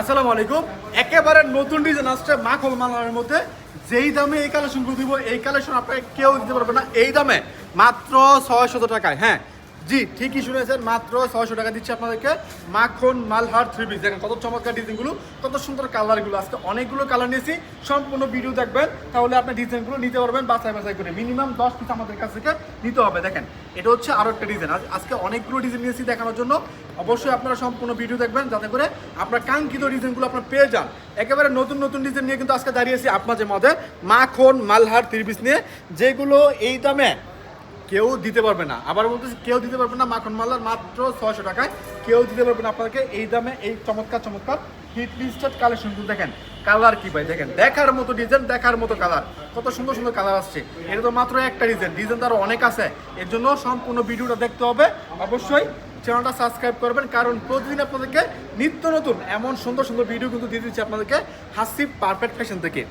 আসসালামু আলাইকুম। একেবারে নতুন ডিজাইন আসছে মাখল মালার মধ্যে। যেই দামে এই কালেকশনগুলো দিব, এই কালেকশন আপনাকে কেউ দিতে পারবে না। এই দামে মাত্র ছয়শত টাকায় হ্যাঁ? জি, ঠিকই শুনেছেন, মাত্র ছয়শো টাকা দিচ্ছে আপনাদেরকে। মাখন, মালহার থ্রি পিস দেখেন কত চমৎকার ডিজাইনগুলো, কত সুন্দর কালারগুলো। আজকে অনেকগুলো কালার নিয়েছি, সম্পূর্ণ ভিডিও দেখবেন, তাহলে আপনি ডিজাইনগুলো নিতে পারবেন, বাছাই বাছাই করে। মিনিমাম দশ পিস আমাদের কাছ থেকে নিতে হবে। দেখেন, এটা হচ্ছে আরও একটা ডিজাইন। আজকে অনেকগুলো ডিজাইন নিয়েছি দেখানোর জন্য। অবশ্যই আপনারা সম্পূর্ণ ভিডিও দেখবেন, যাতে করে আপনার কাঙ্ক্ষিত ডিজাইনগুলো আপনার পেয়ে যান। একেবারে নতুন নতুন ডিজাইন নিয়ে কিন্তু আজকে দাঁড়িয়েছি আপনাদের মধ্যে মাখন, মালহার থ্রি পিস নিয়ে। যেগুলো এই দামে কেউ দিতে পারবে না। আবার বলতেছি, কেউ দিতে পারবে না মাখন মালার মাত্র ছয়শো টাকায়। কেউ দিতে পারবে না আপনাদেরকে এই দামে, এই চমৎকার চমৎকার হিট লিস্টেড কালেকশনগুলো দেখেন কালার কি ভাই? দেখেন, দেখার মতো ডিজাইন দেখার মতো কালার কত সুন্দর সুন্দর কালার আসছে। এটা তো মাত্র একটা ডিজাইন ডিজাইন তো আরও অনেক আছে। এর জন্য সম্পূর্ণ ভিডিওটা দেখতে হবে। অবশ্যই চ্যানেলটা সাবস্ক্রাইব করবেন, কারণ প্রতিদিন আপনাদেরকে নিত্য নতুন, এমন সুন্দর সুন্দর ভিডিও কিন্তু দিয়ে দিচ্ছি আপনাদেরকে হাসি পারফেক্ট ফ্যাশন থেকে।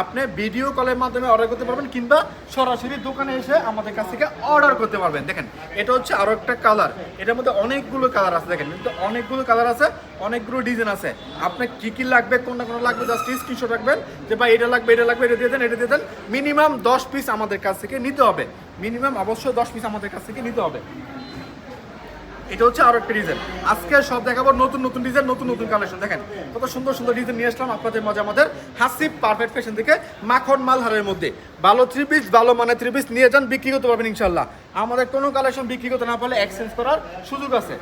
আপনি ভিডিও কলের মাধ্যমে অর্ডার করতে পারবেন কিংবা সরাসরি দোকানে এসে আমাদের কাছ থেকে অর্ডার করতে পারবেন। দেখেন, এটা হচ্ছে আরও একটা কালার এটার মধ্যে অনেকগুলো কালার আছে, দেখেন কিন্তু অনেকগুলো কালার আছে, অনেকগুলো ডিজাইন আছে। আপনার কি কি লাগবে, কোনটা কোনটা লাগবে জাস্ট স্ক্রিনশট রাখবেন যে, ভাই, এটা লাগবে এটা লাগবে, এটা দিয়ে দেন, এটা দিয়ে দেন। মিনিমাম দশ পিস আমাদের কাছ থেকে নিতে হবে। মিনিমাম অবশ্যই দশ পিস আমাদের কাছ থেকে নিতে হবে। এটা হচ্ছে আরও একটা ডিজাইন আজকে সব দেখাবো নতুন নতুন ডিজাইন নতুন নতুন কালেকশন দেখেন, কত সুন্দর সুন্দর ডিজাইন নিয়ে আসলাম আপনাদের মাঝে আমাদের। হাসি পারফেক্ট ফ্যাশন থেকে মাখন মালহারের মধ্যে। ভালো থ্রি পিস ভালো মানে থ্রি পিস নিয়ে যান, বিক্রি করতে পারবেন ইনশাল্লাহ আমাদের কোনো কালেকশন বিক্রি করতে না পারলে এক্সচেঞ্জ করার সুযোগ আছে।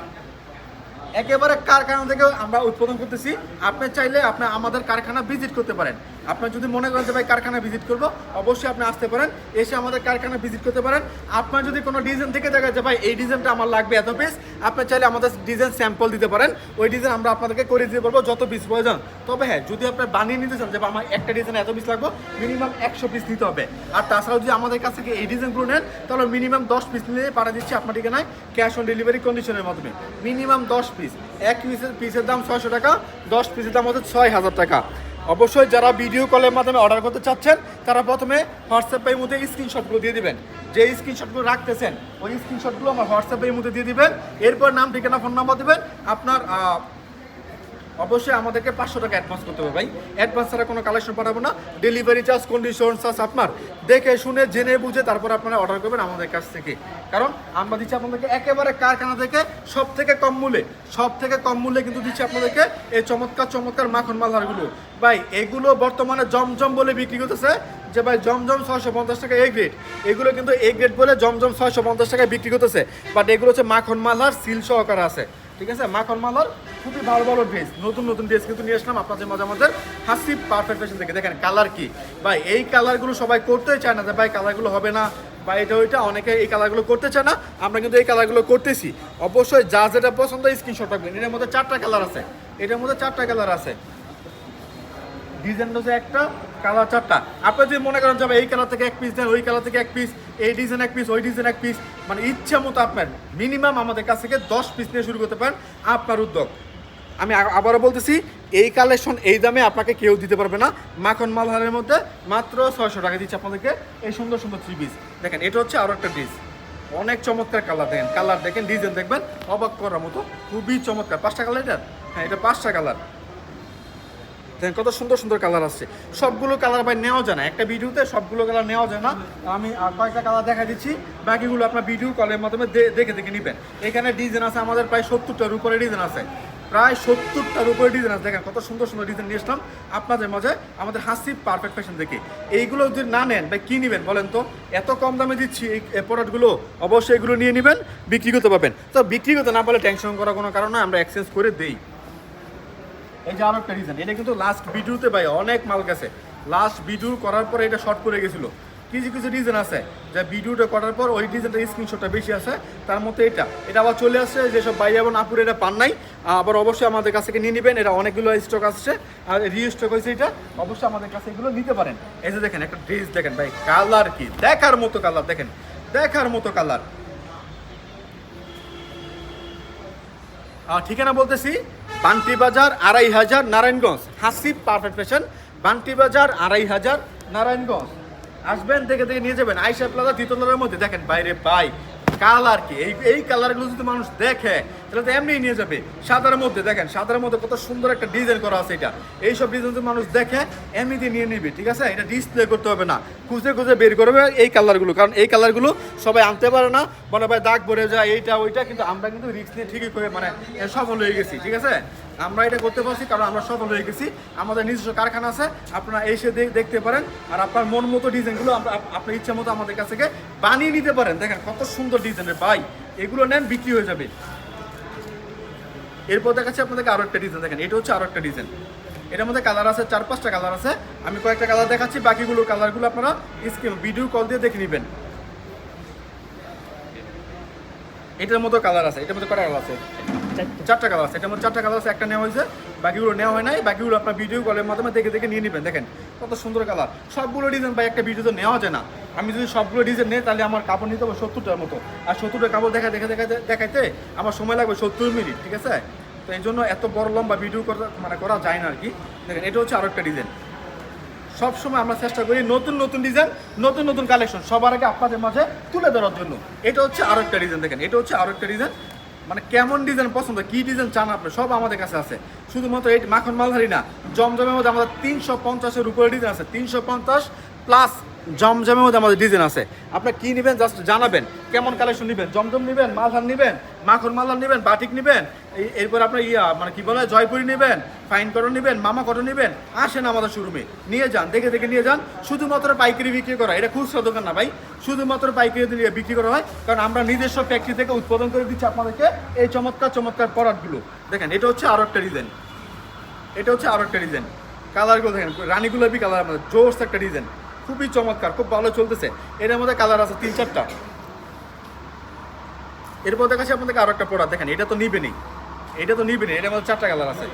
একেবারে কারখানা থেকে আমরা উৎপাদন করতেছি। আপনি চাইলে আপনি আমাদের কারখানা ভিজিট করতে পারেন। আপনি যদি মনে করেন যে ভাই কারখানা ভিজিট করব, অবশ্যই আপনি আসতে পারেন, এসে আমাদের কারখানা ভিজিট করতে পারেন। আপনার যদি কোনো ডিজাইন থেকে দেখা যায় ভাই এই ডিজাইনটা আমার লাগবে এত পিস আপনি চাইলে আমাদের ডিজাইন স্যাম্পল দিতে পারেন। ওই ডিজাইন আমরা আপনাদেরকে করে দিতে পারব, যত পিস প্রয়োজন। তবে হ্যাঁ যদি আপনি বানিয়ে নিতে চান যে আমার একটা ডিজাইন এত পিস লাগবে মিনিমাম একশো পিস নিতে হবে। আর তাছাড়াও যদি আমাদের কাছ থেকে এই ডিজাইনগুলো নেন, তাহলে মিনিমাম দশ পিস নিয়ে পাঠা দিচ্ছি আপনার ঠিকানায় ক্যাশ অন ডেলিভারি কন্ডিশনের মাধ্যমে। মিনিমাম দশ পিস এক পিসের পিসের দাম ছয়শো টাকা, দশ পিসের দাম হচ্ছে ছয় হাজার টাকা। অবশ্যই যারা ভিডিও কলের মাধ্যমে অর্ডার করতে চাচ্ছেন, তারা প্রথমে হোয়াটসঅ্যাপের মধ্যে স্ক্রিনশটগুলো দিয়ে দিবেন। যে স্ক্রিনশটগুলো রাখতেছেন, ওই স্ক্রিনশটগুলো আমার হোয়াটসঅ্যাপের মধ্যে দিয়ে দিবেন। এরপর নাম, ঠিকানা ফোন নাম্বার দেবেন। আপনার অবশ্যই আমাদেরকে পাঁচশো টাকা অ্যাডভান্স করতে হবে ভাই। অ্যাডভান্স ছাড়া কোনো কালেকশন পাঠাবো না। ডেলিভারি চার্জ কন্ডিশন চার্জ আপনার। দেখে শুনে, জেনে বুঝে তারপর আপনারা অর্ডার করবেন আমাদের কাছ থেকে। কারণ আমরা দিচ্ছি আপনাদেরকে একেবারে কারখানা থেকে সব থেকে কম মূল্যে। সব থেকে কম মূল্যে কিন্তু দিচ্ছি আপনাদেরকে এই চমৎকার চমৎকার মাখন মালহারগুলো। ভাই, এগুলো বর্তমানে জমজম বলে বিক্রি করতেছে। যে ভাই, জমজম ছয়শো পঞ্চাশ টাকা এ গ্রেড এগুলো কিন্তু এ গ্রেড বলে জমজম ছয়শো পঞ্চাশ টাকায় বিক্রি করতেছে। বাট এগুলো হচ্ছে মাখন মালহার সিল সহকারে আছে। ঠিক আছে? মাখন মালার খুবই ভালো ভালো ড্রেস নতুন নতুন ড্রেস কিন্তু নিয়ে আসলাম আপনাদের মাঝে আমাদের হাসি পারফেক্ট ফ্যাশন থেকে। দেখেন কালার কি? ভাই, এই কালারগুলো সবাই করতেই চায় না যে, ভাই কালারগুলো হবে না। বা এটা ওইটা, অনেকে এই কালারগুলো করতে চায় না। আমরা কিন্তু এই কালারগুলো করতেছি। অবশ্যই যা যেটা পছন্দ স্ক্রিনশট রাখবেন এটার মধ্যে চারটা কালার আছে। এটার মধ্যে চারটা কালার আছে। ডিজাইন হচ্ছে একটা, কালার চারটা। আপনি যদি মনে করেন যাবে এই কালার থেকে এক পিস দেন, ওই কালার থেকে এক পিস এই ডিজাইন এক পিস ওই ডিজাইন এক পিস মানে ইচ্ছা মতো আপনার মিনিমাম আমাদের কাছ থেকে দশ পিস নিয়ে শুরু করতে পারেন আপনার উদ্যোগ। আমি আবারও বলতেছি, এই কালেকশন এই দামে আপনাকে কেউ দিতে পারবে না। মাখন মালহারের মধ্যে মাত্র ছয়শো টাকা দিচ্ছে আপনাদেরকে এই সুন্দর সুন্দর থ্রি পিস দেখেন, এটা হচ্ছে আরও একটা ডিস অনেক চমৎকার কালার দেখেন কালার দেখেন ডিজাইন দেখবেন, অবাক করার মতো, খুবই চমৎকার। পাঁচটা কালার এটা? হ্যাঁ এটা পাঁচটা কালার দেখেন, কত সুন্দর সুন্দর কালার আছে সবগুলো কালার ভাই নেওয়া যায় না। একটা ভিডিওতে সবগুলো কালার নেওয়া যায় না। আমি কয়েকটা কালার দেখা দিচ্ছি। বাকিগুলো আপনার ভিডিও কলের মাধ্যমে দেখে দেখে নেবেন। এখানে ডিজাইন আছে, আমাদের প্রায় সত্তরটার উপরে ডিজাইন আছে। প্রায় সত্তরটার উপরে ডিজাইন আছে। দেখেন, কত সুন্দর সুন্দর ডিজাইন নিয়ে আসলাম। আপনাদের মাঝে আমাদের হাসি পারফেক্ট ফ্যাশন দেখে। এইগুলো যদি না নেন বা কী নেবেন বলেন তো? এত কম দামে দিচ্ছি এই প্রোডাক্টগুলো অবশ্যই এগুলো নিয়ে নেবেন, বিক্রি করতে পারবেন। তো বিক্রি করতে না পারলে টেনশন করার কোনো কারণ আমরা এক্সচেঞ্জ করে দেই। এই যে আরও একটা রিজন এটা কিন্তু লাস্ট ভিডিওতে ভাই অনেক মাল গেছে। লাস্ট ভিডিও করার পরে এটা শর্ট করে গেছিল। কিছু কিছু রিজন আছে যে ভিডিওটা করার পর ওই ডিজাইনটা স্ক্রিনশটটা বেশি আছে তার মধ্যে এটা। এটা আবার চলে আসছে যেসব ভাই এবং আপুর এটা পান নাই আবার অবশ্যই আমাদের কাছ থেকে নিয়ে নেবেন। এটা অনেকগুলো স্টক আসছে আর রিস্টক হয়েছে এটা। অবশ্যই আমাদের কাছে এগুলো নিতে পারেন। এই যে দেখেন একটা ড্রেস দেখেন ভাই কালার কি? দেখার মতো কালার দেখেন। দেখার মতো কালার আহ, ঠিকানা বলতেছি? বান্টি বাজার, আড়াই হাজার, নারায়ণগঞ্জ। হাসিব পারফেক্ট ফ্যাশন বান্টি বাজার, আড়াই হাজার, নারায়ণগঞ্জ। আসবেন, দেখে দেখে নিয়ে যাবেন। আইসা প্লাজা দ্বিতলার মধ্যে। দেখেন, বাইরে পাই। কালার কি? এই এই কালারগুলো যদি মানুষ দেখে তাহলে তো এমনিই নিয়ে যাবে। সাদার মধ্যে, দেখেন, সাদার মধ্যে কত সুন্দর একটা ডিজাইন করা আছে এটা। এইসব ডিজাইন মানুষ দেখে এমনিতে নিয়ে নিবে, ঠিক আছে? এটা ডিসপ্লে করতে হবে না। খুঁজে খুঁজে বের করবে এই কালারগুলো কারণ এই কালারগুলো সবাই আনতে পারে না। মনে ভাই দাগ ভরে যায়, এইটা, ওইটা, কিন্তু আমরা কিন্তু রিস্ক নিয়ে ঠিকই করে মানে সফল হয়ে গেছি, ঠিক আছে? আমরা এটা করতে পারছি, কারণ আমরা সফল হয়ে গেছি। আমাদের নিজস্ব কারখানা আছে, আপনারা এসে দেখতে পারেন। আর আপনার মন মতো ডিজাইনগুলো আমরা আপ- আপনার ইচ্ছা মতো আমাদের কাছ থেকে বানিয়ে নিতে পারেন। দেখেন কত সুন্দর ডিজাইনের ভাই, এগুলো নেন, বিক্রি হয়ে যাবে। এরপর দেখাচ্ছি আপনাদেরকে আরও একটা ডিজাইন দেখেন। এটা হচ্ছে আরও একটা ডিজাইন এটার মধ্যে কালার আছে, চার পাঁচটা কালার আছে। আমি কয়েকটা কালার দেখাচ্ছি, বাকিগুলো কালারগুলো আপনারা স্ক্রিন ভিডিও কল দিয়ে দেখে নেবেন। এটার মতো কালার আছে, এটার মধ্যে কটা কালার আছে। চারটা। কালার আছে। মধ্যে চারটা কালার আছে, একটা নেওয়া হয়েছে, বাকিগুলো নেওয়া হয় নাই, বাকিগুলো আপনার ভিডিও কলের মাধ্যমে দেখে দেখে নিয়ে নেবেন। দেখেন, কত সুন্দর কালার সবগুলো ডিজাইন বা একটা ভিডিওতে নেওয়া যায় না। আমি যদি সবগুলো ডিজাইন নেই, তাহলে আমার কাপড় নিতে হবে সত্তরটার মতো। আর সত্তরটা কাপড় দেখা দেখা দেখাতে দেখাইতে আমার সময় লাগবে সত্তর মিনিট, ঠিক আছে? তো এই জন্য এত বড়, লম্বা ভিডিও করা মানে করা যায় না আর কি। দেখেন, এটা হচ্ছে আরও একটা ডিজাইন সবসময় আমরা চেষ্টা করি নতুন নতুন ডিজাইন নতুন নতুন কালেকশন সবার আগে আপনাদের মাঝে তুলে ধরার জন্য। এটা হচ্ছে আরও একটা ডিজাইন দেখেন, এটা হচ্ছে আরও একটা ডিজাইন মানে কেমন ডিজাইন পছন্দ, কি ডিজাইন চান আপনি, সব আমাদের কাছে আছে। শুধুমাত্র এই মাখন মালধারি না, জমজমের মধ্যে আমাদের তিনশো পঞ্চাশের উপরে ডিজাইন আছে। তিনশো পঞ্চাশ প্লাস জমজমের মধ্যে আমাদের ডিজাইন আছে। আপনি কি নেবেন, জাস্ট জানাবেন, কেমন কালেকশন নেবেন, জমজম নেবেন, মালধার নেবেন? মাখন মালধার নেবেন, বাটিক নেবেন এরপর আপনার ইয়া মানে কি বলে, জয়পুরি নেবেন ফাইন কটন নেবেন, মামা কটন নেবেন, আসেন আমাদের শোরুমে নিয়ে যান, দেখে দেখে নিয়ে যান, শুধুমাত্র পাইকারি বিক্রি করা, এটা খুচরা দোকান না ভাই, শুধুমাত্র পাইকারি দিয়ে বিক্রি করা হয়, কারণ আমরা নিজস্ব ফ্যাক্টরি থেকে উৎপাদন করে দিচ্ছি আপনাদেরকে এই চমৎকার চমৎকার প্রোডাক্টগুলো দেখেন, এটা হচ্ছে আরও একটা ডিজাইন এটা হচ্ছে আরও একটা ডিজাইন কালারগুলো দেখেন রানী গোলাপি কালার আমাদের জোস একটা ডিজাইন খুবই চমৎকার, খুব ভালো চলতেছে। এটার মধ্যে কালার আছে তিন চারটা। এরপর দেখাচ্ছি আপনাদেরকে আরও একটা প্রোডাক্ট দেখেন, এটা তো নিবেনই এটা তো নিবেনই এটার মধ্যে চারটা কালার আছে।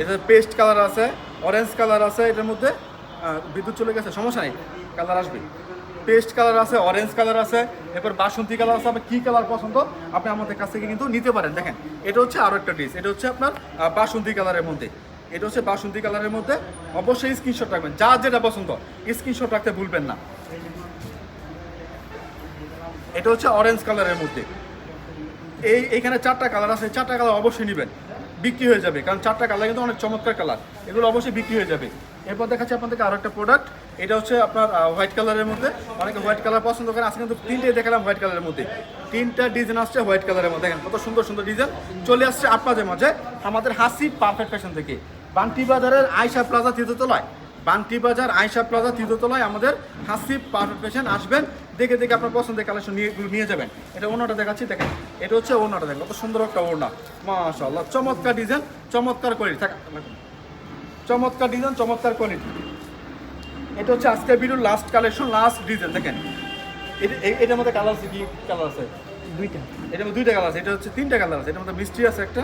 এটা পেস্ট কালার আছে অরেঞ্জ কালার আছে, এটার মধ্যে বিদ্যুৎ চলে গেছে, সমস্যা নেই কালার আসবে। পেস্ট কালার আছে অরেঞ্জ কালার আছে, এরপর বাসন্তী কালার আছে, আপনার কী কালার পছন্দ, আপনি আমাদের কাছ থেকে কিন্তু নিতে পারেন। দেখেন, এটা হচ্ছে আরও একটা ডিস এটা হচ্ছে আপনার বাসন্তী কালারের মধ্যে। এটা হচ্ছে বাসন্তী কালারের মধ্যে, অবশ্যই স্ক্রিনশট রাখবেন, যার যেটা পছন্দ স্ক্রিনশট রাখতে ভুলবেন না। এটা হচ্ছে অরেঞ্জ কালারের মধ্যে। এই, এইখানে চারটা কালার আছে, চারটা কালার অবশ্যই নেবেন। বিক্রি হয়ে যাবে, কারণ চারটা কালার কিন্তু অনেক চমৎকার কালার এগুলো অবশ্যই বিক্রি হয়ে যাবে। এরপর দেখাচ্ছি আপনাদেরকে আরও একটা প্রোডাক্ট এটা হচ্ছে আপনার হোয়াইট কালারের মধ্যে। অনেকে হোয়াইট কালার পছন্দ করেন, আজকে কিন্তু তিনটে দেখালাম হোয়াইট কালারের মধ্যে। তিনটা ডিজাইন আসছে হোয়াইট কালারের মধ্যে। দেখেন, কত সুন্দর সুন্দর ডিজাইন চলে আসছে আপনাদের মাঝে আমাদের হাসি পারফেক্ট ফ্যাশন থেকে। বান্টি বাজারের আয়সা প্লাজা তৃতীয়তলায় বান্টি বাজার আয়সা প্লাজা তৃতীয়তলায় আমাদের হাসিব পারফেক্ট ফ্যাশন আসবেন। দেখে দেখে আপনার পছন্দের কালেকশন নিয়ে নিয়ে যাবেন। এটা ওনাটা দেখাচ্ছি দেখেন। এটা হচ্ছে ওনাটা দেখেন কত সুন্দর একটা ওড়না। মাশাআল্লাহ চমৎকার ডিজাইন চমৎকার কোয়ালিটি থাক চমৎকার ডিজাইন চমৎকার কোয়ালিটি এটা হচ্ছে আজকের ভিডিওর লাস্ট কালেকশন লাস্ট ডিজাইন দেখেন। এটার মধ্যে কালার আছে কি? কালার আছে? দুইটা। এটার মধ্যে দুইটা কালার আছে। এটা হচ্ছে তিনটা কালার আছে। এটার মধ্যে মিষ্টি আছে একটা।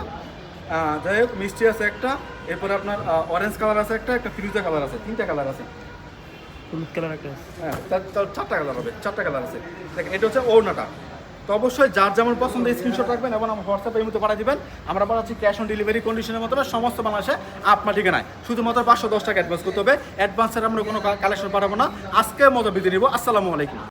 যাই হোক মিষ্টি আছে একটা। এরপরে আপনার অরেঞ্জ কালার আছে একটা একটা ফিরুজা কালার আছে। তিনটা কালার আছে। হলুদ কালার একটা হ্যাঁ তার চারটা কালার হবে, চারটা কালার আছে। দেখেন এটা হচ্ছে ওড়নাটা। তো অবশ্যই যার যেমন পছন্দ স্ক্রিনশট রাখবেন এবং আমার হোয়াটসঅ্যাপে এই মতো পাঠিয়ে দেবেন। আমরা পাঠাচ্ছি ক্যাশ অন ডেলিভারি কন্ডিশনের মাধ্যমে সমস্ত বাংলাদেশে আপনার ঠিকানায়। শুধুমাত্র পাঁচশো দশ টাকা অ্যাডভান্স করতে হবে। অ্যাডভান্সের আমরা কোনো কালেকশন পাঠাবো না। আজকের মতো বিধি নিব। আসসালামু আলাইকুম।